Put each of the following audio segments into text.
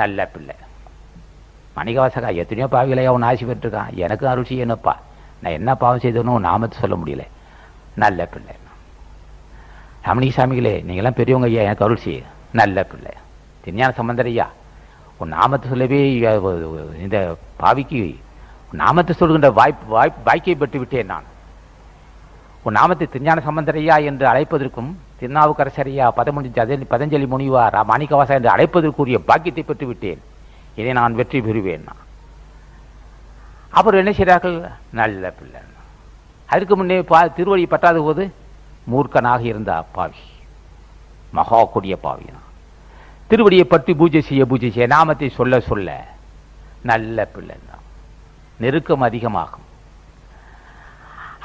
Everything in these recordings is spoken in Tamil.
நல்ல பிள்ளை. மணிகவாசகா எத்தனையோ பாவிகளையா அவன் ஆசி பெற்றிருக்கான். எனக்கு அருள் செய்யணுப்பா நான் என்ன பாவம் செய்தனோ நாமத்தை சொல்ல முடியல. நல்ல பிள்ளை. ரமணி சாமிகளே நீங்களாம் பெரியவங்க ஐயா எனக்கு அருள் செய்ய நல்ல பிள்ளை. திருஞான சம்பந்தர் ஐயா உன் நாமத்தை சொல்லவே இந்த பாவிக்கு உன் நாமத்தை சொல்கின்ற வாய்ப்பு வாய்ப்பு வாய்க்கை பெற்று விட்டேன் நான். உன் நாமத்தை திருஞான சம்பந்தரையா என்று அழைப்பதற்கும் திருநாவுக்கரசரையா பதமுனி பதஞ்சலி முனிவா ரா மாணிக்கவாசா என்று அழைப்பதற்குரிய பாக்கியத்தை பெற்று விட்டேன் இதை நான் வெற்றி பெறுவேன். நான். அப்புறம் என்ன செய்கிறார்கள் நல்ல பிள்ளை. அதுக்கு முன்னே பா திருவடி பற்றாத போது மூர்க்கனாக இருந்த பாவி மகா கொடிய பாவினா திருவடியை பற்றி பூஜை செய்ய பூஜை செய்ய நாமத்தை சொல்ல சொல்ல நல்ல பிள்ளை. நெருக்கம் அதிகமாகும்.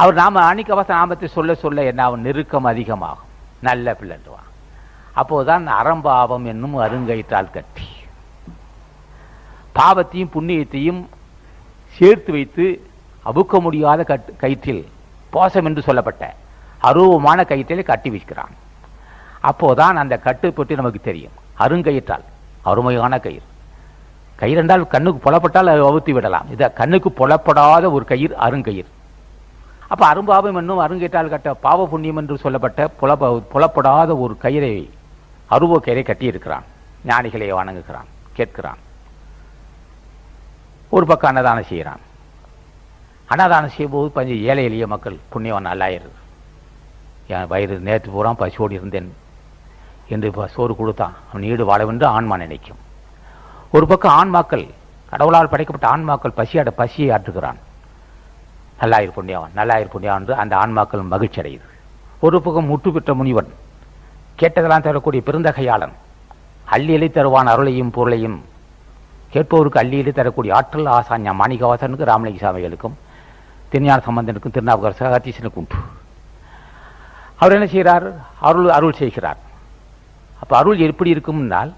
அவர் நாம அணிக்கவச நாமத்தை சொல்ல சொல்ல என்ன அவன் நெருக்கம் அதிகமாகும். நல்ல பிள்ளைன்றான் அப்போதுதான் அறம்பாவம் என்னும் அருங்கயிற்றால் கட்டி. பாவத்தையும் புண்ணியத்தையும் சேர்த்து வைத்து அவுக்க முடியாத கட் கயிற்றில் போசம் என்று சொல்லப்பட்ட அருவமான கயிற்றில் கட்டி வைக்கிறான். அப்போதான் அந்த கட்டு பற்றி நமக்கு தெரியும். அருங்கயிற்றால் அருமையான கயிறு. கயிறு என்றால் கண்ணுக்கு புலப்பட்டால் அதை அவுத்து விடலாம். இதை கண்ணுக்கு புலப்படாத ஒரு கயிறு அருங்கயிறு. அப்போ அரும்பாவம் என்னும் அருங்கேட்டால் கட்ட பாவ புண்ணியம் என்று சொல்லப்பட்ட புலப்ப புலப்படாத ஒரு கயிறை அருவ கயிறை கட்டியிருக்கிறான். ஞானிகளை வணங்குகிறான் கேட்கிறான். ஒரு பக்கம் அன்னதானம் செய்கிறான். அன்னதானம் செய்யும்போது கொஞ்சம் ஏழை எளிய மக்கள் புண்ணியவன் நல்லாயிருது என் வயிறு நேற்று பூரா பசியோடு இருந்தேன் என்று இப்போ சோறு கொடுத்தான். அவன் ஈடு வாழவென்று ஆன்மா நினைக்கும். ஒரு பக்கம் ஆன்மாக்கள் கடவுளால் படைக்கப்பட்ட ஆன்மாக்கள் பசியாட பசியை ஆற்றுகிறான். நல்லாயிரு புண்ணியவன் நல்லாயிரு புண்ணியவன் என்று அந்த ஆன்மாக்கள் மகிழ்ச்சி அடையுது ஒரு பக்கம் முட்டு பெற்ற முனிவன் கேட்டதெல்லாம் தரக்கூடிய பெருந்தகையாளன் அள்ளியலை தருவான் அருளையும் பொருளையும் கேட்பவருக்கு அள்ளியலை தரக்கூடிய ஆற்றல் ஆசான்யா மாணிகவாசனுக்கு ராமலிங்க சாமிகளுக்கும் திருஞான சம்பந்தனுக்கும் திருநாவுக்கரசு அகத்தீசனுக்கும் உண்டு. அவர் என்ன செய்கிறார்? அருள் அருள் செய்கிறார். அப்போ அருள் எப்படி இருக்கும்னால்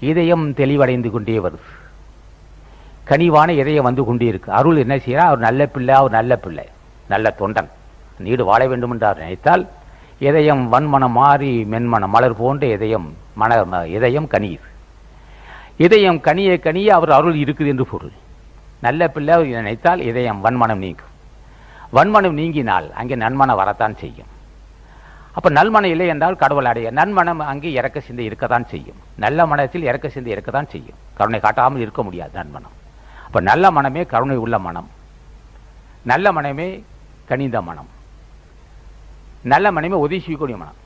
இதயம் தெளிவடைந்து கொண்டே வருது. கனிவான இதயம் வந்து கொண்டே இருக்கு அருள் என்ன செய்யறா அவர் நல்ல பிள்ளை அவர் நல்ல பிள்ளை. நல்ல தொண்டன். நீடு வாழ வேண்டும் என்று அவர் நினைத்தால் இதயம் வன்மனம் மாறி மென்மனம் மலர் போன்ற இதயம் மன இதயம் கனியுது. இதயம் கனிய கனிய அவர் அருள் இருக்குது என்று பொருள். நல்ல பிள்ளை அவர் நினைத்தால் இதயம் வன்மனம் நீங்கும். வன்மனம் நீங்கினால் அங்கே நன்மனம் வரத்தான் செய்யும். அப்போ நல்மனம் இல்லை என்றால் கடவுள் அடைய நன்மனம் அங்கே இறக்க சிந்தை இருக்கத்தான் செய்யும். நல்ல மனத்தில் இறக்க சிந்தை இருக்கத்தான் செய்யும். கருணை காட்டாமல் இருக்க முடியாது நன்மனம். அப்போ நல்ல மனமே கருணை உள்ள மனம். நல்ல மனமே கனிந்த மனம். நல்ல மனமே உதவி செய்யக்கூடிய மனம்.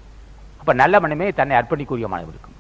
அப்ப நல்ல மனமே தன்னை அர்ப்பணிக்கூடிய மனம் இருக்கும்.